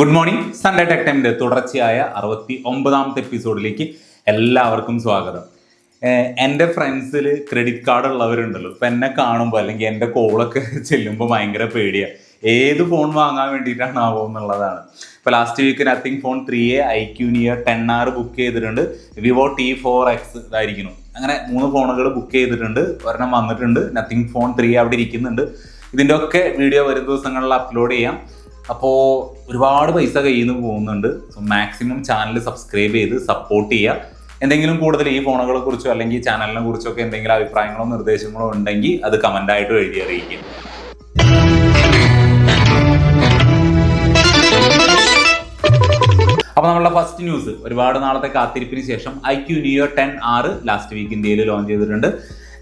Good morning Sunday tech ടൈമിന്റെ തുടർച്ചയായ അറുപത്തി ഒമ്പതാമത്തെ എപ്പിസോഡിലേക്ക് എല്ലാവർക്കും സ്വാഗതം. എന്റെ ഫ്രണ്ട്സിൽ ക്രെഡിറ്റ് കാർഡ് ഉള്ളവരുണ്ടല്ലോ. ഇപ്പം എന്നെ കാണുമ്പോൾ അല്ലെങ്കിൽ എന്റെ കോളൊക്കെ ചെല്ലുമ്പോൾ ഭയങ്കര പേടിയാണ് ഏത് ഫോൺ വാങ്ങാൻ വേണ്ടിയിട്ടാണാവോ എന്നുള്ളതാണ്. ഇപ്പോൾ last week Nothing phone three A iQOO ക്യൂനിയർ ten R book ചെയ്തിട്ടുണ്ട്. വിവോ ടി ഫോർ എക്സ് ഇതായിരിക്കുന്നു. അങ്ങനെ മൂന്ന് ഫോണുകൾ ബുക്ക് ചെയ്തിട്ടുണ്ട്. ഒരെണ്ണം വന്നിട്ടുണ്ട്. നത്തിങ് ഫോൺ ത്രീ അവിടെ ഇരിക്കുന്നുണ്ട്. ഇതിന്റെ ഒക്കെ വീഡിയോ വരും ദിവസങ്ങളിൽ അപ്ലോഡ് ചെയ്യാം. അപ്പോൾ ഒരുപാട് പൈസ കയ്യിൽ നിന്ന് പോകുന്നുണ്ട്. സോ മാക്സിമം ചാനൽ സബ്സ്ക്രൈബ് ചെയ്ത് സപ്പോർട്ട് ചെയ്യുക എന്തെങ്കിലും കൂടുതൽ ഈ ഫോണുകളെ കുറിച്ചോ അല്ലെങ്കിൽ ചാനലിനെ കുറിച്ചോ ഒക്കെ എന്തെങ്കിലും അഭിപ്രായങ്ങളോ നിർദ്ദേശങ്ങളോ ഉണ്ടെങ്കിൽ അത് കമന്റായിട്ട് എഴുതി അറിയിക്കും. അപ്പോൾ നമ്മളുടെ ഫസ്റ്റ് ന്യൂസ് ഒരുപാട് നാളത്തെ കാത്തിരിപ്പിന് ശേഷം iQOO Neo ten R last week ഇന്ത്യയിൽ ലോഞ്ച് ചെയ്തിട്ടുണ്ട്.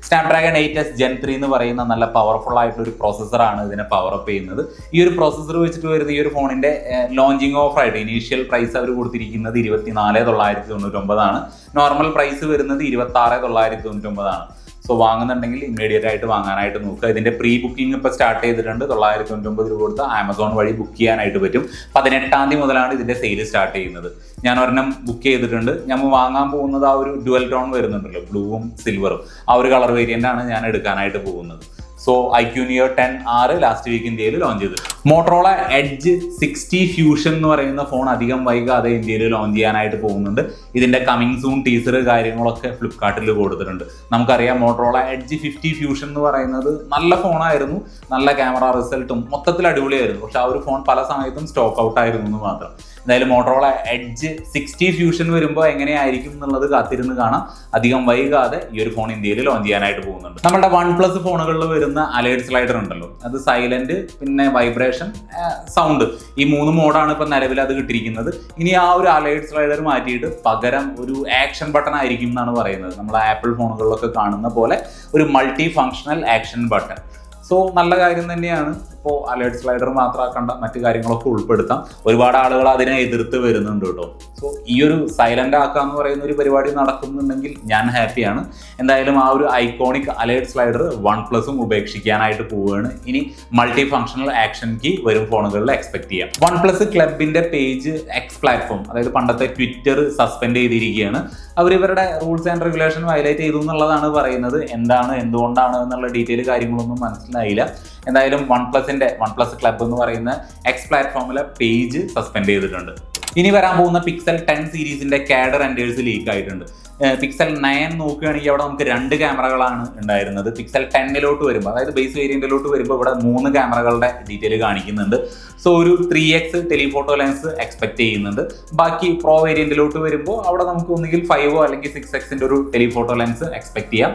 Snapdragon eight S gen three എന്ന് പറയുന്ന നല്ല പവർഫുൾ ആയിട്ടുള്ള ഒരു പ്രോസസ്സറാണ് ഇതിനെ പവർ അപ്പ് ചെയ്യുന്നത്. ഈ ഒരു പ്രോസസ്സർ വെച്ചിട്ട് വരുന്ന ഈ ഒരു ഫോണിന്റെ ലോഞ്ചിങ് ഓഫർ ആയിട്ട് ഇനീഷ്യൽ പ്രൈസ് അവർ കൊടുത്തിരിക്കുന്നത് ഇരുപത്തിനാല് തൊള്ളായിരത്തി തൊണ്ണൂറ്റൊമ്പതാണ്. നോർമൽ പ്രൈസ് വരുന്നത് ഇരുപത്തി ആറ് തൊള്ളായിരത്തി തൊണ്ണൂറ്റൊമ്പതാണ്. സോ വാങ്ങുന്നുണ്ടെങ്കിൽ ഇമ്മീഡിയറ്റ് ആയിട്ട് വാങ്ങാനായിട്ട് നോക്കുക. ഇതിന്റെ പ്രീ ബുക്കിംഗ് ഇപ്പോൾ സ്റ്റാർട്ട് ചെയ്തിട്ടുണ്ട്. തൊള്ളായിരത്തി തൊണ്ണൂറ്റൊമ്പത് രൂപ കൊടുത്ത് ആമസോൺ വഴി ബുക്ക് ചെയ്യാനായിട്ട് പറ്റും. പതിനെട്ടാം തീയതി മുതലാണ് ഇതിന്റെ സെയിൽ സ്റ്റാർട്ട് ചെയ്യുന്നത്. ഞാൻ ഒരെണ്ണം ബുക്ക് ചെയ്തിട്ടുണ്ട്. ഞാൻ വാങ്ങാൻ പോകുന്നത് ആ ഒരു ഡുവൽ ടോൺ വരുന്നുണ്ടല്ലോ. ബ്ലൂവും സിൽവറും ആ ഒരു കളർ വേരിയന്റ് ആണ് ഞാൻ എടുക്കാനായിട്ട് പോകുന്നത്. So iQOO Neo ten R last week ഇന്ത്യയിൽ ലോഞ്ച് ചെയ്തു. മോട്ടറോള എഡ്ജ് സിക്സ്റ്റി ഫ്യൂഷൻ എന്ന് പറയുന്ന ഫോൺ അധികം വൈകാതെ ഇന്ത്യയിൽ ലോഞ്ച് ചെയ്യാനായിട്ട് പോകുന്നുണ്ട്. ഇതിന്റെ കമ്മിങ് സൂൺ ടീസർ കാര്യങ്ങളൊക്കെ ഫ്ലിപ്കാർട്ടിൽ കൊടുത്തിട്ടുണ്ട്. നമുക്കറിയാം മോട്ടറോള എഡ്ജ് ഫിഫ്റ്റി ഫ്യൂഷൻ എന്ന് പറയുന്നത് നല്ല ഫോണായിരുന്നു നല്ല ക്യാമറ റിസൾട്ടും മൊത്തത്തിൽ അടിപൊളിയായിരുന്നു. പക്ഷെ ആ ഒരു ഫോൺ പല സമയത്തും സ്റ്റോക്ക് ഔട്ട് ആയിരുന്നു എന്ന് മാത്രം. എന്തായാലും മോട്ടറോള എഡ്ജ് സിക്സ്റ്റി ഫ്യൂഷൻ വരുമ്പോൾ എങ്ങനെയായിരിക്കും എന്നുള്ളത് കാത്തിരുന്ന് കാണാം. അധികം വൈകാതെ ഈ ഒരു ഫോൺ ഇന്ത്യയിൽ ലോഞ്ച് ചെയ്യാനായിട്ട് പോകുന്നുണ്ട്. നമ്മുടെ വൺ പ്ലസ് ഫോണുകളിൽ വരുന്ന അലേർട്ട് സ്ലൈഡർ ഉണ്ടല്ലോ. അത് സൈലന്റ് പിന്നെ വൈബ്രേഷൻ സൗണ്ട് ഈ മൂന്ന് മോഡാണ് ഇപ്പം നിലവിൽ അത് കിട്ടിയിരിക്കുന്നത്. ഇനി ആ ഒരു അലേർട്ട് സ്ലൈഡർ മാറ്റിയിട്ട് പകരം ഒരു ആക്ഷൻ ബട്ടൺ ആയിരിക്കും എന്നാണ് പറയുന്നത്. നമ്മൾ ആപ്പിൾ ഫോണുകളിലൊക്കെ കാണുന്ന പോലെ ഒരു multi functional action button so നല്ല കാര്യം തന്നെയാണ്. ഇപ്പോൾ അലേർട്ട് സ്ലൈഡർ മാത്രമാക്കണ്ട മറ്റു കാര്യങ്ങളൊക്കെ ഉൾപ്പെടുത്താം. ഒരുപാട് ആളുകൾ അതിനെ എതിർത്ത് വരുന്നുണ്ട് കേട്ടോ. സോ ഈ ഒരു സൈലന്റ് ആക്കുക എന്ന് പറയുന്ന ഒരു പരിപാടി നടക്കുന്നുണ്ടെങ്കിൽ ഞാൻ ഹാപ്പിയാണ് എന്തായാലും ആ ഒരു ഐക്കോണിക് അലേർട്ട് സ്ലൈഡർ വൺ പ്ലസും ഉപേക്ഷിക്കാനായിട്ട് പോവുകയാണ്. ഇനി മൾട്ടി ഫംഗ്ഷണൽ ആക്ഷൻ കീ വരും ഫോണുകളിൽ എക്സ്പെക്ട് ചെയ്യാം. വൺ പ്ലസ് ക്ലബിന്റെ പേജ് എക്സ് പ്ലാറ്റ്ഫോം അതായത് പണ്ടത്തെ ട്വിറ്റർ സസ്പെൻഡ് ചെയ്തിരിക്കുകയാണ്. അവർ ഇവരുടെ റൂൾസ് ആൻഡ് റെഗുലേഷൻ വയലേറ്റ് ചെയ്തു എന്നുള്ളതാണ് പറയുന്നത്. എന്താണ് എന്തുകൊണ്ടാണ് എന്നുള്ള ഡീറ്റെയിൽ കാര്യങ്ങളൊന്നും മനസ്സിലായില്ല. എന്തായാലും വൺ പ്ലസിന്റെ വൺ പ്ലസ് ക്ലബ് എന്ന് പറയുന്ന എക്സ് പ്ലാറ്റ്ഫോമിലെ പേജ് സസ്പെൻഡ് ചെയ്തിട്ടുണ്ട്. ഇനി വരാൻ പോകുന്ന പിക്സൽ ടെൻ സീരീസിന്റെ കാഡർ എൻഡേഴ്സ് ലീക്ക് ആയിട്ടുണ്ട്. പിക്സൽ നയൻ നോക്കുകയാണെങ്കിൽ അവിടെ നമുക്ക് രണ്ട് ക്യാമറകളാണ് ഉണ്ടായിരുന്നത്. പിക്സൽ ടെന്നിലോട്ട് വരുമ്പോൾ അതായത് ബേസ് വേരിയന്റിലോട്ട് വരുമ്പോൾ ഇവിടെ മൂന്ന് ക്യാമറകളുടെ ഡീറ്റെയിൽ കാണിക്കുന്നുണ്ട്. സോ ഒരു three X telephoto lens expect ചെയ്യുന്നുണ്ട്. ബാക്കി പ്രോ വേരിയന്റിലോട്ട് വരുമ്പോൾ അവിടെ നമുക്ക് ഒന്നുകിൽ ഫൈവോ അല്ലെങ്കിൽ സിക്സ് എക്സിന്റെ ഒരു ടെലിഫോട്ടോ ലെൻസ് എക്സ്പെക്ട് ചെയ്യാം.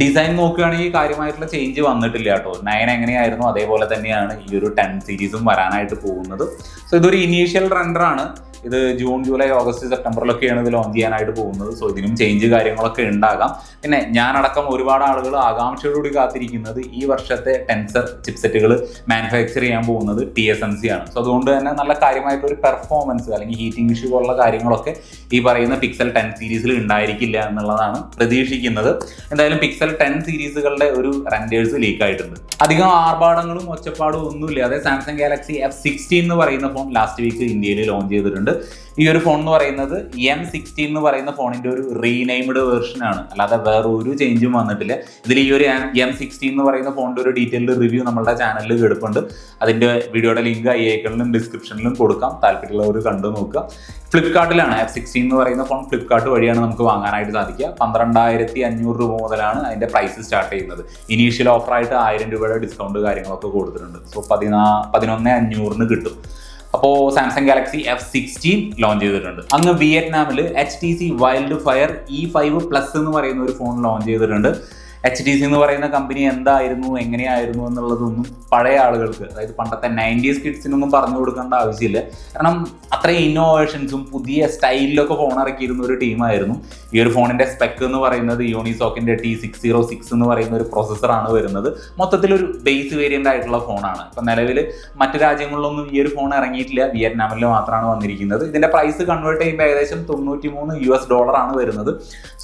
ഡിസൈൻ നോക്കുകയാണെങ്കിൽ കാര്യമായിട്ടുള്ള ചേഞ്ച് വന്നിട്ടില്ല കേട്ടോ. നയൻ എങ്ങനെയായിരുന്നു? അതേപോലെ തന്നെയാണ് ഈ ഒരു ടെൻ സീരീസും വരാനായിട്ട് പോകുന്നത്. സോ ഇതൊരു ഇനീഷ്യൽ റെൻഡറാണ് ഇത് ജൂൺ ജൂലൈ ഓഗസ്റ്റ് സെപ്റ്റംബറിലൊക്കെയാണ് ഇത് ലോഞ്ച് ചെയ്യാനായിട്ട് പോകുന്നത്. സോ ഇതിനും ചേഞ്ച് കാര്യങ്ങളൊക്കെ ഉണ്ടാകാം. പിന്നെ ഞാനടക്കം ഒരുപാട് ആളുകൾ ആകാംക്ഷയോടുകൂടി കാത്തിരിക്കുന്നത് ഈ വർഷത്തെ ടെൻസർ ചിപ്സെറ്റുകൾ മാനുഫാക്ചർ ചെയ്യാൻ പോകുന്നത് ടി എസ് എം സി ആണ്. സോ അതുകൊണ്ട് തന്നെ നല്ല കാര്യമായിട്ടൊരു പെർഫോമൻസ് അല്ലെങ്കിൽ ഹീറ്റിംഗ് ഇഷ്യൂ പോലുള്ള കാര്യങ്ങളൊക്കെ ഈ പറയുന്ന പിക്സൽ ടെൻ സീരീസിൽ ഉണ്ടായിരിക്കില്ല എന്നുള്ളതാണ് പ്രതീക്ഷിക്കുന്നത്. എന്തായാലും പിക്സൽ ടെൻ സീരീസുകളുടെ ഒരു റെൻഡേഴ്സ് ലീക്ക് ആയിട്ടുണ്ട്. അധികം ആർഭാടങ്ങളും ഒച്ചപ്പാടും ഒന്നുമില്ല. അതായത് സാംസങ് ഗാലക്സി എഫ് സിക്സ്റ്റീൻ എന്ന് പറയുന്ന ഫോൺ ലാസ്റ്റ് വീക്ക് ഇന്ത്യയിൽ ലോഞ്ച് ചെയ്തിട്ടുണ്ട്. ഈ ഒരു ഫോൺ എന്ന് പറയുന്നത് എം സിക്സ്റ്റീൻ എന്ന് പറയുന്ന ഫോണിന്റെ ഒരു റീനെയിംഡ് വേർഷൻ ആണ്. അല്ലാതെ വേറെ ഒരു ചേഞ്ചും വന്നിട്ടില്ല. ഇതിൽ ഈ ഒരു എം സിക്സ്റ്റീൻ എന്ന് പറയുന്ന ഫോണിന്റെ ഒരു ഡീറ്റെയിൽഡ് റിവ്യൂ നമ്മുടെ ചാനലിൽ കിടപ്പുണ്ട് അതിന്റെ വീഡിയോയുടെ ലിങ്ക് ഐ ഐക്കണിലും ഡിസ്ക്രിപ്ഷനിലും കൊടുക്കാം. താല്പര്യമുള്ളവർ കണ്ടു നോക്കുക. ഫ്ലിപ്കാർട്ടിലാണ് എഫ് സിക്സ്റ്റീൻ എന്ന് പറയുന്ന ഫോൺ ഫ്ലിപ്കാർട്ട് വഴിയാണ് നമുക്ക് വാങ്ങാനായിട്ട് സാധിക്കുക. പന്ത്രണ്ടായിരത്തി അഞ്ഞൂറ് രൂപ മുതലാണ് അതിന്റെ പ്രൈസ് സ്റ്റാർട്ട് ചെയ്യുന്നത്. ഇനീഷ്യൽ ഓഫറായിട്ട് ആയിരം രൂപയുടെ ഡിസ്കൗണ്ട് കാര്യങ്ങളൊക്കെ കൊടുത്തിട്ടുണ്ട്. സോ പതിനാ പതിനൊന്ന് അഞ്ഞൂറിന് കിട്ടും. അപ്പോൾ Samsung Galaxy F sixteen launch ചെയ്തിട്ടുണ്ട്. അങ്ങ് വിയറ്റ്നാമിൽ H T C Wildfire E five plus എന്ന് പറയുന്ന ഒരു ഫോൺ ലോഞ്ച് ചെയ്തിട്ടുണ്ട്. എച്ച് ഡി സി എന്ന് പറയുന്ന കമ്പനി എന്തായിരുന്നു എങ്ങനെയായിരുന്നു എന്നുള്ളതൊന്നും പഴയ ആളുകൾക്ക് അതായത് പണ്ടത്തെ നയന്റീസ് കിഡ്സിനൊന്നും പറഞ്ഞു കൊടുക്കേണ്ട ആവശ്യമില്ല. കാരണം അത്രയും ഇന്നോവേഷൻസും പുതിയ സ്റ്റൈലിലൊക്കെ ഫോൺ ഇറക്കിയിരുന്ന ഒരു ടീമായിരുന്നു ഈ ഒരു ഫോണിന്റെ സ്പെക്ക് എന്ന് പറയുന്നത് യൂണിസോക്കിന്റെ ടി സിക്സ് സീറോ സിക്സ് എന്ന് പറയുന്ന ഒരു പ്രോസസ്സറാണ് വരുന്നത്. മൊത്തത്തിലൊരു ബേസ് വേരിയന്റ് ആയിട്ടുള്ള ഫോണാണ് ഇപ്പം നിലവിൽ മറ്റു രാജ്യങ്ങളിലൊന്നും ഈ ഒരു ഫോൺ ഇറങ്ങിയിട്ടില്ല. വിയറ്റ്നാമിൽ മാത്രമാണ് വന്നിരിക്കുന്നത്. ഇതിന്റെ പ്രൈസ് കൺവേർട്ട് ചെയ്യുമ്പോൾ ഏകദേശം തൊണ്ണൂറ്റി മൂന്ന് യു എസ് ഡോളറാണ് വരുന്നത്.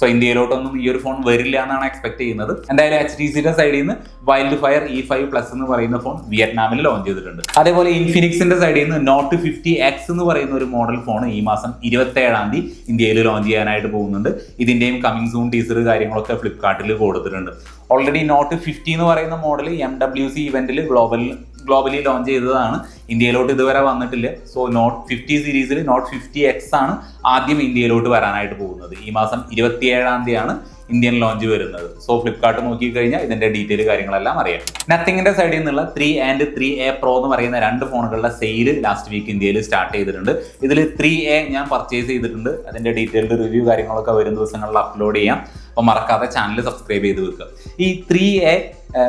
സോ ഇന്ത്യയിലോട്ടൊന്നും ഈ ഒരു ഫോൺ വരില്ല എന്നാണ് എക്സ്പെക്ട് ചെയ്യുന്നത്. പറയുന്നത് എന്തായാലും എച്ച് ഡി സിയുടെ സൈഡിൽ നിന്ന് Wildfire E five plus എന്ന് പറയുന്ന ഫോൺ വിയറ്റ്നാമിൽ ലോഞ്ച് ചെയ്തിട്ടുണ്ട്. അതേപോലെ ഇൻഫിനിക്സിന്റെ സൈഡിൽ നിന്ന് നോട്ട് ഫിഫ്റ്റി എക്സ് എന്ന് പറയുന്ന ഒരു മോഡൽ ഫോൺ ഈ മാസം ഇരുപത്തി ഏഴാം തീയതി ഇന്ത്യയിൽ ലോഞ്ച് ചെയ്യാനായിട്ട് പോകുന്നുണ്ട്. ഇതിന്റെയും കമ്മിങ് സൂൺ ടീസർ കാര്യങ്ങളൊക്കെ ഫ്ലിപ്കാർട്ടിൽ കൊടുത്തിട്ടുണ്ട്. ഓൾറെഡി നോട്ട് ഫിഫ്റ്റി എന്ന് പറയുന്ന മോഡൽ എം ഡബ്ല്യു സി ഇവന്റിൽ ഗ്ലോബൽ ഗ്ലോബലി ലോഞ്ച് ചെയ്തതാണ്. ഇന്ത്യയിലോട്ട് ഇതുവരെ വന്നിട്ടില്ല. സോ നോട്ട് ഫിഫ്റ്റി സീരീസിൽ നോട്ട് ഫിഫ്റ്റി എക്സ് ആണ് ആദ്യം ഇന്ത്യയിലോട്ട് വരാനായിട്ട് പോകുന്നത്. ഈ മാസം ഇരുപത്തിയേഴാം തീയതിയാണ് ഇന്ത്യൻ ലോഞ്ച് വരുന്നത്. സോ ഫ്ലിപ്കാർട്ട് നോക്കി കഴിഞ്ഞാൽ ഇതിന്റെ ഡീറ്റെയിൽ കാര്യങ്ങളെല്ലാം അറിയാം. നത്തിങ്ങിന്റെ സൈഡിൽ നിന്നുള്ള three and three A pro എന്ന് പറയുന്ന രണ്ട് ഫോണുകളുടെ സെയിൽ ലാസ്റ്റ് വീക്ക് ഇന്ത്യയിൽ സ്റ്റാർട്ട് ചെയ്തിട്ടുണ്ട്. ഇതിൽ ത്രീ എ ഞാൻ പർച്ചേസ് ചെയ്തിട്ടുണ്ട്. അതിന്റെ ഡീറ്റെയിൽഡ് റിവ്യൂ കാര്യങ്ങളൊക്കെ വരും ദിവസങ്ങളിൽ അപ്ലോഡ് ചെയ്യാം. അപ്പോൾ മറക്കാതെ ചാനൽ സബ്സ്ക്രൈബ് ചെയ്ത് വെക്കുക. ഈ ത്രീ എ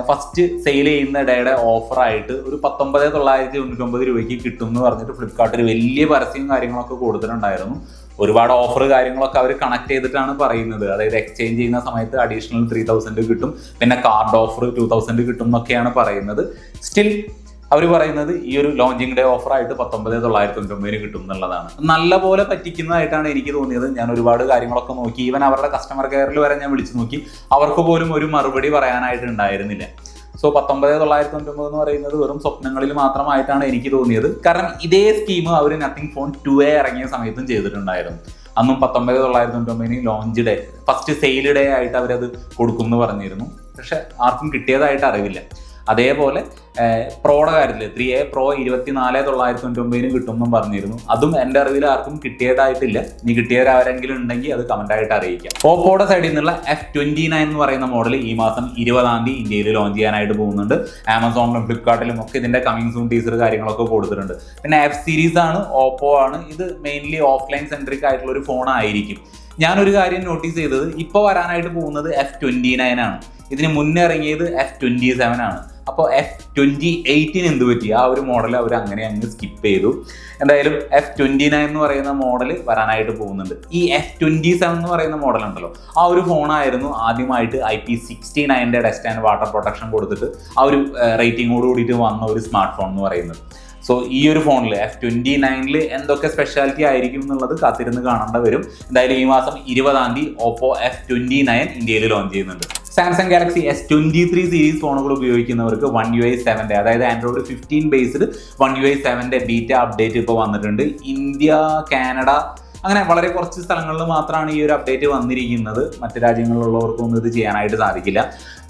ഫസ്റ്റ് സെയിൽ ചെയ്യുന്ന ഡേയുടെ ഓഫറായിട്ട് ഒരു പത്തൊമ്പത് തൊള്ളായിരത്തി തൊണ്ണൂറ്റൊമ്പത് രൂപയ്ക്ക് കിട്ടും എന്ന് പറഞ്ഞിട്ട് ഫ്ലിപ്കാർട്ടിൽ വലിയ പരസ്യം കാര്യങ്ങളൊക്കെ കൊടുത്തിട്ടുണ്ടായിരുന്നു ഒരുപാട് ഓഫർ കാര്യങ്ങളൊക്കെ അവർ കണക്ട് ചെയ്തിട്ടാണ് പറയുന്നത്. അതായത് എക്സ്ചേഞ്ച് ചെയ്യുന്ന സമയത്ത് അഡീഷണൽ ത്രീ തൗസൻഡ് കിട്ടും. പിന്നെ കാർഡ് ഓഫർ ടു തൗസൻഡ് കിട്ടും എന്നൊക്കെയാണ് പറയുന്നത്. സ്റ്റിൽ അവർ പറയുന്നത് ഈ ഒരു ലോഞ്ചിങ് ഡേ ഓഫറായിട്ട് പത്തൊമ്പത് തൊള്ളായിരത്തി തൊണ്ണൂറ്റൊമ്പതിന് കിട്ടും എന്നുള്ളതാണ്. നല്ല പോലെ പറ്റിക്കുന്നതായിട്ടാണ് എനിക്ക് തോന്നിയത്. ഞാൻ ഒരുപാട് കാര്യങ്ങളൊക്കെ നോക്കി. ഈവൻ അവരുടെ കസ്റ്റമർ കെയറിൽ വരെ ഞാൻ വിളിച്ചു നോക്കി. അവർക്ക് പോലും ഒരു മറുപടി പറയാനായിട്ട് ഉണ്ടായിരുന്നില്ല. സോ പത്തൊമ്പത് തൊള്ളായിരത്തി തൊണ്ണൂറ്റൊമ്പത് എന്ന് പറയുന്നത് വെറും സ്വപ്നങ്ങളിൽ മാത്രമായിട്ടാണ് എനിക്ക് തോന്നിയത്. കാരണം ഇതേ സ്കീം അവർ നത്തിങ് ഫോൺ ടു എ ഇറങ്ങിയ സമയത്തും ചെയ്തിട്ടുണ്ടായിരുന്നു. അന്നും പത്തൊമ്പത് തൊള്ളായിരത്തി തൊണ്ണൂറ്റൊമ്പതിന് launch day first sale day ആയിട്ട് അവരത് കൊടുക്കും എന്ന് പറഞ്ഞിരുന്നു. പക്ഷെ ആർക്കും കിട്ടിയതായിട്ട് അറിവില്ല. അതേപോലെ പ്രോയുടെ കാര്യത്തിൽ ത്രീ എ പ്രോ ഇരുപത്തിനാല് തൊള്ളായിരത്തി തൊണ്ണൂറ്റൊമ്പതിനും കിട്ടും എന്നും പറഞ്ഞിരുന്നു. അതും എന്റെ അറിവിൽ ആർക്കും കിട്ടിയതായിട്ടില്ല. ഇനി കിട്ടിയവരാരെങ്കിലും ഉണ്ടെങ്കിൽ അത് കമന്റായിട്ട് അറിയിക്കാം. ഓപ്പോയുടെ സൈഡിൽ നിന്നുള്ള എഫ് ട്വന്റി നയൻ എന്ന് പറയുന്ന മോഡൽ ഈ മാസം ഇരുപതാം തീയതി ഇന്ത്യയിൽ ലോഞ്ച് ചെയ്യാനായിട്ട് പോകുന്നുണ്ട്. ആമസോണിലും ഫ്ലിപ്കാർട്ടിലും ഒക്കെ ഇതിന്റെ കമ്മിങ് സൂൺ ടീസർ കാര്യങ്ങളൊക്കെ കൊടുത്തിട്ടുണ്ട്. പിന്നെ എഫ് സീരീസ് ആണ് ഓപ്പോ ആണ്. ഇത് മെയിൻലി ഓഫ്ലൈൻ സെൻട്രിക് ആയിട്ടുള്ള ഒരു ഫോണായിരിക്കും ഞാനൊരു കാര്യം നോട്ടീസ് ചെയ്തത് ഇപ്പോൾ വരാനായിട്ട് പോകുന്നത് എഫ് ട്വന്റി നയൻ ആണ്. ഇതിന് മുന്നേ ഇറങ്ങിയത് എഫ് ട്വന്റി സെവൻ ആണ്. അപ്പോൾ എഫ് ട്വന്റി എയ്റ്റിന് എന്ത് പറ്റി? ആ ഒരു മോഡൽ അവർ അങ്ങനെ അങ്ങ് സ്കിപ്പ് ചെയ്തു. എന്തായാലും എഫ് ട്വന്റി നയൻ എന്ന് പറയുന്ന മോഡൽ വരാനായിട്ട് പോകുന്നുണ്ട്. ഈ എഫ് ട്വന്റി സെവൻ എന്ന് പറയുന്ന മോഡൽ ഉണ്ടല്ലോ ആ ഒരു ഫോണായിരുന്നു ആദ്യമായിട്ട് ഐ പി സിക്സ്റ്റി നയന്റെ ഡസ്റ്റ് ആൻഡ് വാട്ടർ പ്രൊട്ടക്ഷൻ കൊടുത്തിട്ട് ആ ഒരു റേറ്റിംഗോട് കൂടിയിട്ട് വന്ന ഒരു സ്മാർട്ട് ഫോൺ എന്ന് പറയുന്നത്. സോ ഈ ഒരു ഫോണിൽ എഫ് ട്വന്റി നയനിൽ എന്തൊക്കെ സ്പെഷ്യാലിറ്റി ആയിരിക്കും എന്നുള്ളത് കാത്തിരുന്ന് കാണേണ്ട വരും. എന്തായാലും ഈ മാസം ഇരുപതാം തീയതി ഓപ്പോ എഫ് ട്വന്റി നയൻ ഇന്ത്യയിൽ ലോഞ്ച് ചെയ്യുന്നുണ്ട്. Samsung Galaxy S twenty three series ഫോണുകൾ ഉപയോഗിക്കുന്നവർക്ക് വൺ യു ഐ സെവന്റെ അതായത് Android fifteen based One U I സെവന്റെ beta update ഇപ്പോൾ വന്നിട്ടുണ്ട്. ഇന്ത്യ കാനഡ അങ്ങനെ വളരെ കുറച്ച് സ്ഥലങ്ങളിൽ മാത്രമാണ് ഈ ഒരു അപ്ഡേറ്റ് വന്നിരിക്കുന്നത്. മറ്റു രാജ്യങ്ങളിലുള്ളവർക്കൊന്നും ഇത് ചെയ്യാനായിട്ട് സാധിക്കില്ല.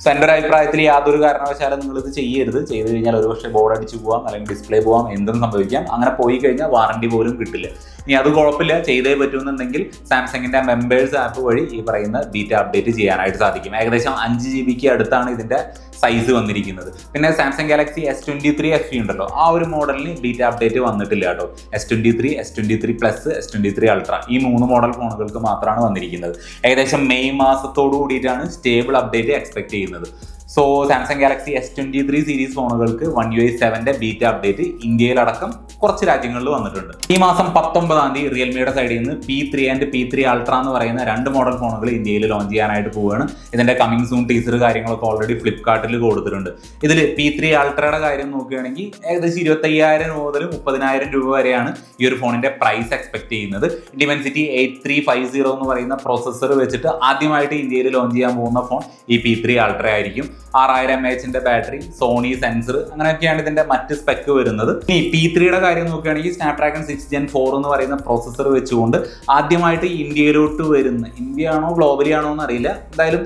സോ എന്റെ ഒരു അഭിപ്രായത്തിൽ യാതൊരു കാരണവശാലും നിങ്ങൾ ഇത് ചെയ്യരുത്. ചെയ്ത് കഴിഞ്ഞാൽ ഒരുപക്ഷെ ബോർഡ് അടിച്ച് പോവാം അല്ലെങ്കിൽ ഡിസ്പ്ലേ പോവാം എന്തും സംഭവിക്കാം. അങ്ങനെ പോയി കഴിഞ്ഞാൽ വാറണ്ടി പോലും കിട്ടില്ല. ഇനി അത് കുഴപ്പമില്ല. ചെയ്തേ പറ്റുമെന്നുണ്ടെങ്കിൽ സാംസങ്ങിന്റെ മെമ്പേഴ്സ് ആപ്പ് വഴി ഈ പറയുന്ന ബീറ്റ അപ്ഡേറ്റ് ചെയ്യാനായിട്ട് സാധിക്കും. ഏകദേശം അഞ്ച് ജി ബിക്ക് അടുത്താണ് ഇതിന്റെ സൈസ് വന്നിരിക്കുന്നത്. പിന്നെ Samsung Galaxy S twenty three F ഉണ്ടല്ലോ. ആ ഒരു മോഡലിന് ബീറ്റ അപ്ഡേറ്റ് വന്നിട്ടില്ല കേട്ടോ. S twenty three S twenty three plus S twenty three ultra ഈ മൂന്ന് മോഡൽ ഫോണുകൾക്ക് മാത്രമാണ് വന്നിരിക്കുന്നത്. ഏകദേശം മെയ് മാസത്തോടു കൂടിയിട്ടാണ് സ്റ്റേബിൾ അപ്ഡേറ്റ് എക്സ്പെക്ട് ചെയ്യുന്നത്. So Samsung Galaxy S twenty three series ഫോണുകൾക്ക് one U I സെവന്റെ ബീറ്റ അപ്ഡേറ്റ് ഇന്ത്യയിലടക്കം കുറച്ച് രാജ്യങ്ങളിൽ വന്നിട്ടുണ്ട്. ഈ മാസം പത്തൊമ്പതാം തീയതി റിയൽമിയുടെ സൈഡിൽ നിന്ന് P three and P three ultra എന്ന് പറയുന്ന രണ്ട് മോഡൽ ഫോണുകൾ ഇന്ത്യയിൽ ലോഞ്ച് ചെയ്യാനായിട്ട് പോവുകയാണ്. ഇതിന്റെ കമ്മിങ് സൂൺ ടീസർ കാര്യങ്ങളൊക്കെ ഓൾറെഡി ഫ്ലിപ്കാർട്ടിൽ കൊടുത്തിട്ടുണ്ട്. ഇതിൽ പി ത്രീ അൾട്രയുടെ കാര്യം നോക്കുകയാണെങ്കിൽ ഏകദേശം ഇരുപത്തയ്യായിരം മുതൽ മുപ്പതിനായിരം രൂപ വരെയാണ് ഈ ഒരു ഫോണിന്റെ പ്രൈസ് എക്സ്പെക്ട് ചെയ്യുന്നത്. Dimensity eight three five zero എന്ന് പറയുന്ന പ്രോസസ്സർ വെച്ചിട്ട് ആദ്യമായിട്ട് ഇന്ത്യയിൽ ലോഞ്ച് ചെയ്യാൻ പോകുന്ന ഫോൺ ഈ പി ത്രീ അൾട്ര ആയിരിക്കും. ആറായിരം എം എച്ചിന്റെ ബാറ്ററി സോണി സെൻസർ അങ്ങനെയൊക്കെയാണ് ഇതിന്റെ മറ്റ് സ്പെക്ക് വരുന്നത്. ഇനി പി ത്രീയുടെ കാര്യം നോക്കുകയാണെങ്കിൽ സ്നാപ്ഡ്രാഗൺ സിക്സ് ജെൻ ഫോർ എന്ന് പറയുന്ന പ്രോസസ്സർ വെച്ചുകൊണ്ട് ആദ്യമായിട്ട് ഇന്ത്യയിലോട്ട് വരുന്ന ഇന്ത്യ ആണോ ഗ്ലോബലി ആണോ എന്നറിയില്ല. എന്തായാലും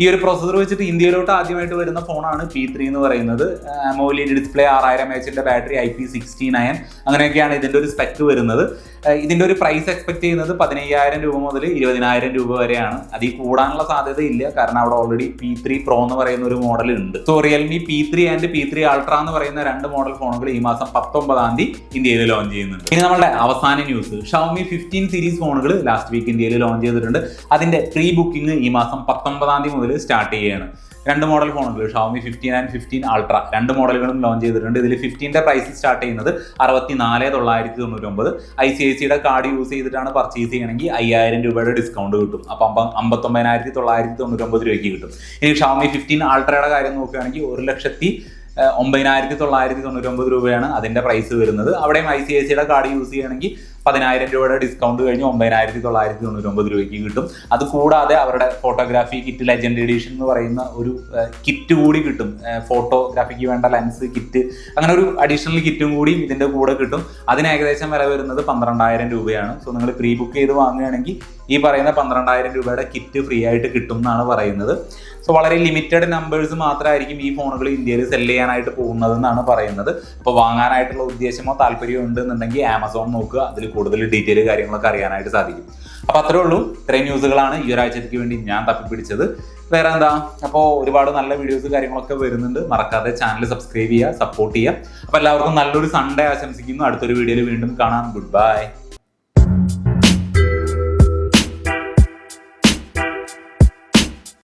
ഈ ഒരു പ്രോസസർ വെച്ചിട്ട് ഇന്ത്യയിലോട്ട് ആദ്യമായിട്ട് വരുന്ന ഫോണാണ് പി ത്രീ എന്ന് പറയുന്നത്. അമോലിഡ് ഡിസ്പ്ലേ ആറായിരം എച്ചിന്റെ battery I P sixty nine അങ്ങനെയൊക്കെയാണ് ഇതിന്റെ ഒരു സ്പെക്ക് വരുന്നത്. ഇതിന്റെ ഒരു പ്രൈസ് എക്സ്പെക്ട് ചെയ്യുന്നത് പതിനയ്യായിരം രൂപ മുതൽ ഇരുപതിനായിരം രൂപ വരെയാണ്. അതിൽ കൂടാനുള്ള സാധ്യത ഇല്ല കാരണം അവിടെ ഓൾറെഡി പി ത്രീ പ്രോ എന്ന് പറയുന്ന ഒരു മോഡൽ ഉണ്ട്. So Realme P three and P three ultra എന്ന് പറയുന്ന രണ്ട് മോഡൽ ഫോണുകൾ ഈ മാസം പത്തൊമ്പതാം തീയതി ഇന്ത്യയിൽ ലോഞ്ച് ചെയ്യുന്നുണ്ട്. ഇനി നമ്മുടെ അവസാന ന്യൂസ് ഷൗമി ഫിഫ്റ്റീൻ സീരീസ് ഫോണുകൾ ലാസ്റ്റ് വീക്ക് ഇന്ത്യയിൽ ലോഞ്ച് ചെയ്തിട്ടുണ്ട്. അതിന്റെ പ്രീ ബുക്കിംഗ് ഈ മാസം പത്തൊമ്പതാം തീയതി മുതൽ സ്റ്റാർട്ട് ചെയ്യുകയാണ്. രണ്ട് മോഡൽ ഫോണുകൾ Xiaomi fifteen and fifteen ultra രണ്ട് മോഡലുകളും ലോഞ്ച് ചെയ്തിട്ടുണ്ട്. ഇതിൽ ഫിഫ്റ്റീന്റെ പ്രൈസ് സ്റ്റാർട്ട് ചെയ്യുന്നത് അറുപത്തി നാല് തൊള്ളായിരത്തി തൊണ്ണൂറ്റൊമ്പത്. ഐ സി ഐ സിയുടെ കാർഡ് യൂസ് ചെയ്തിട്ടാണ് പർച്ചേസ് ചെയ്യണമെങ്കിൽ അയ്യായിരം രൂപയുടെ ഡിസ്കൗണ്ട് കിട്ടും. അപ്പം അമ്പ അമ്പത്തൊമ്പതിനായിരത്തി തൊള്ളായിരത്തി തൊണ്ണൂറ്റൊമ്പത് രൂപയ്ക്ക് കിട്ടും. ഇനി ഷവമി ഫിഫ്റ്റീൻ അൾട്രയുടെ കാര്യം നോക്കുകയാണെങ്കിൽ ഒരു ലക്ഷത്തി ഒമ്പതിനായിരത്തി തൊള്ളായിരത്തി തൊണ്ണൂറ്റൊമ്പത് രൂപയാണ് അതിന്റെ പ്രൈസ് വരുന്നത്. അവിടെയും ഐ സി ഐ സിയുടെ കാർഡ് യൂസ് ചെയ്യുകയാണെങ്കിൽ പതിനായിരം രൂപയുടെ ഡിസ്കൗണ്ട് കഴിഞ്ഞ് ഒമ്പതിനായിരത്തി തൊള്ളായിരത്തി തൊണ്ണൂറ്റി ഒമ്പത് രൂപയ്ക്ക് കിട്ടും. അത് കൂടാതെ അവരുടെ ഫോട്ടോഗ്രാഫി കിറ്റ് ലെജൻഡ് എഡിഷൻ എന്ന് പറയുന്ന ഒരു കിറ്റ് കൂടി കിട്ടും. ഫോട്ടോഗ്രാഫിക്ക് വേണ്ട ലെൻസ് കിറ്റ് അങ്ങനെ ഒരു അഡീഷണൽ കിറ്റും കൂടി ഇതിന്റെ കൂടെ കിട്ടും. അതിന് ഏകദേശം വില വരുന്നത് പന്ത്രണ്ടായിരം രൂപയാണ്. സോ നിങ്ങൾ പ്രീ ബുക്ക് ചെയ്ത് വാങ്ങുകയാണെങ്കിൽ ഈ പറയുന്ന പന്ത്രണ്ടായിരം രൂപയുടെ കിറ്റ് ഫ്രീ ആയിട്ട് കിട്ടും എന്നാണ് പറയുന്നത്. സോ വളരെ ലിമിറ്റഡ് നമ്പേഴ്സ് മാത്രമായിരിക്കും ഈ ഫോണുകൾ ഇന്ത്യയിൽ സെൽ ചെയ്യാനായിട്ട് പോകുന്നത് എന്നാണ് പറയുന്നത്. അപ്പോൾ വാങ്ങാനായിട്ടുള്ള ഉദ്ദേശമോ താല്പര്യമോ ഉണ്ടെന്നുണ്ടെങ്കിൽ ആമസോൺ നോക്കുക. അതിൽ കൂടുതൽ ഡീറ്റെയിൽ കാര്യങ്ങളൊക്കെ അറിയാനായിട്ട് സാധിക്കും. അപ്പോൾ അത്രേ ഉള്ളൂ. ഇത്രയും ന്യൂസുകളാണ് ഈ ഒരാഴ്ചത്തേക്ക് വേണ്ടി ഞാൻ തപ്പിപ്പിടിച്ചത്. വേറെ എന്താ? അപ്പോൾ ഒരുപാട് നല്ല വീഡിയോസ് കാര്യങ്ങളൊക്കെ വരുന്നുണ്ട്. മറക്കാതെ ചാനൽ സബ്സ്ക്രൈബ് ചെയ്യുക സപ്പോർട്ട് ചെയ്യുക. അപ്പോൾ എല്ലാവർക്കും നല്ലൊരു സൺഡേ ആശംസിക്കുന്നു. അടുത്തൊരു വീഡിയോയിൽ വീണ്ടും കാണാം. Good bye